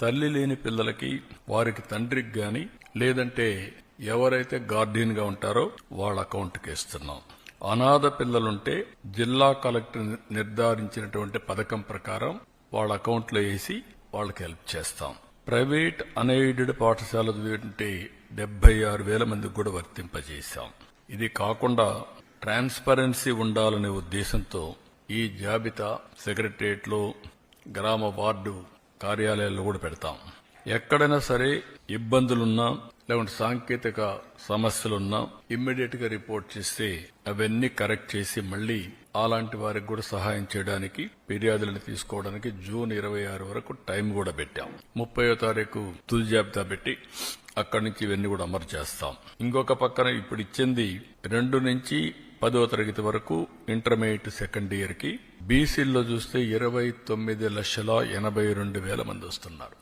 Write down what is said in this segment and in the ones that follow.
తల్లి లేని పిల్లలకి వారికి తండ్రికి గాని లేదంటే ఎవరైతే గార్డియన్గా ఉంటారో వాళ్ళ అకౌంట్కి ఇస్తున్నాం అనాథ పిల్లలుంటే జిల్లా కలెక్టర్ నిర్ధారించినటువంటి పథకం ప్రకారం వాళ్ళ అకౌంట్లో వేసి వాళ్ళకి హెల్ప్ చేస్తాం. ప్రైవేట్ అన్ఎయిడెడ్ పాఠశాల చదివింటే డెబ్బై ఆరు వేల మందికి కూడా వర్తింపజేశాం. ఇది కాకుండా ట్రాన్స్పరెన్సీ ఉండాలనే ఉద్దేశంతో ఈ జాబితా సెక్రటరియట్లో గ్రామ వార్డు కార్యాలయాల్లో కూడా పెడతాం. ఎక్కడైనా సరే ఇబ్బందులున్నా లేకుంటే సాంకేతిక సమస్యలున్నా ఇమ్మీడియట్గా రిపోర్ట్ చేస్తే అవన్నీ కరెక్ట్ చేసి మళ్ళీ అలాంటి వారికి కూడా సహాయం చేయడానికి ఫిర్యాదులను తీసుకోవడానికి జూన్ ఇరవై ఆరు వరకు టైం కూడా పెట్టాం. ముప్పయో తారీఖు తుది జాబితా పెట్టి అక్కడి నుంచి ఇవన్నీ కూడా అమలు చేస్తాం. ఇంకొక పక్కన ఇప్పుడు ఇచ్చింది రెండు నుంచి పదో తరగతి వరకు ఇంటర్మీడియట్ సెకండ్ ఇయర్కి బీసీల్లో చూస్తే ఇరవై తొమ్మిది లక్షల ఎనభై రెండు వేల మంది వస్తున్నారు.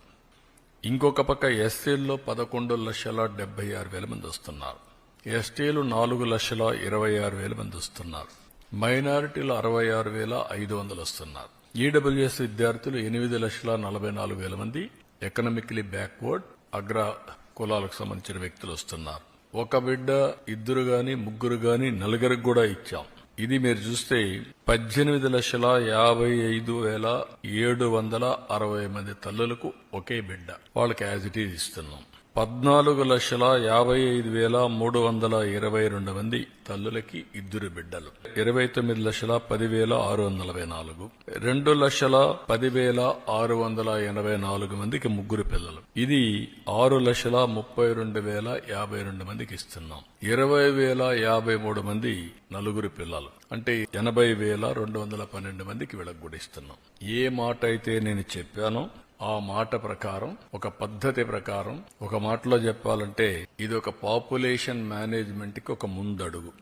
ఇంకొక పక్క ఎస్సీల్లో పదకొండు లక్షల డెబ్బై ఆరు వేల మంది వస్తున్నారు. ఎస్టీలు నాలుగు లక్షల ఇరవై ఆరు వేల మంది వస్తున్నారు. మైనారిటీలు అరవై ఆరు వేల ఐదు వందలు వస్తున్నారు. ఈడబ్ల్యూఎస్ విద్యార్థులు ఎనిమిది లక్షల నలభై నాలుగు వేల మంది. ఎకనామికలీ బ్యాక్వర్డ్ అగ్ర కులాలకు సంబంధించిన వ్యక్తులు వస్తున్నారు. ఒక బిడ్డ ఇద్దరు గాని ముగ్గురు గాని నలుగురికి కూడా ఇచ్చాం. ఇది మీరు చూస్తే పద్దెనిమిది లక్షల యాభై ఐదు వేల ఏడు వందల అరవై మంది తల్లులకు ఒకే బిడ్డ. వాళ్ళకి యాజ్ ఇట్ ఈజ్ ఇస్తున్నాం. పద్నాలుగు లక్షల యాభై ఐదు వేల మూడు వందల ఇరవై రెండు మంది తల్లులకి ఇద్దరు బిడ్డలు. ఇరవై తొమ్మిది లక్షల పదివేల ఆరు వందల నలభై నాలుగు. రెండు లక్షల పదివేల ఆరు వందల ఎనభై నాలుగు మందికి ముగ్గురు పిల్లలు. ఇది ఆరు లక్షల ముప్పై రెండు వేల యాభై రెండు మందికి ఇస్తున్నాం. ఇరవై వేల యాభై మూడు మంది నలుగురు పిల్లలు. అంటే ఎనభై వేల రెండు వందల పన్నెండు మందికి వీళ్ళకి కూడా ఇస్తున్నాం. ఏ మాట అయితే నేను చెప్పానో ఆ మాట ప్రకారం ఒక పద్ధతి ప్రకారం ఒక మాటలో చెప్పాలంటే ఇది ఒక పాపులేషన్ మేనేజ్మెంట్కి ఒక ముందడుగు.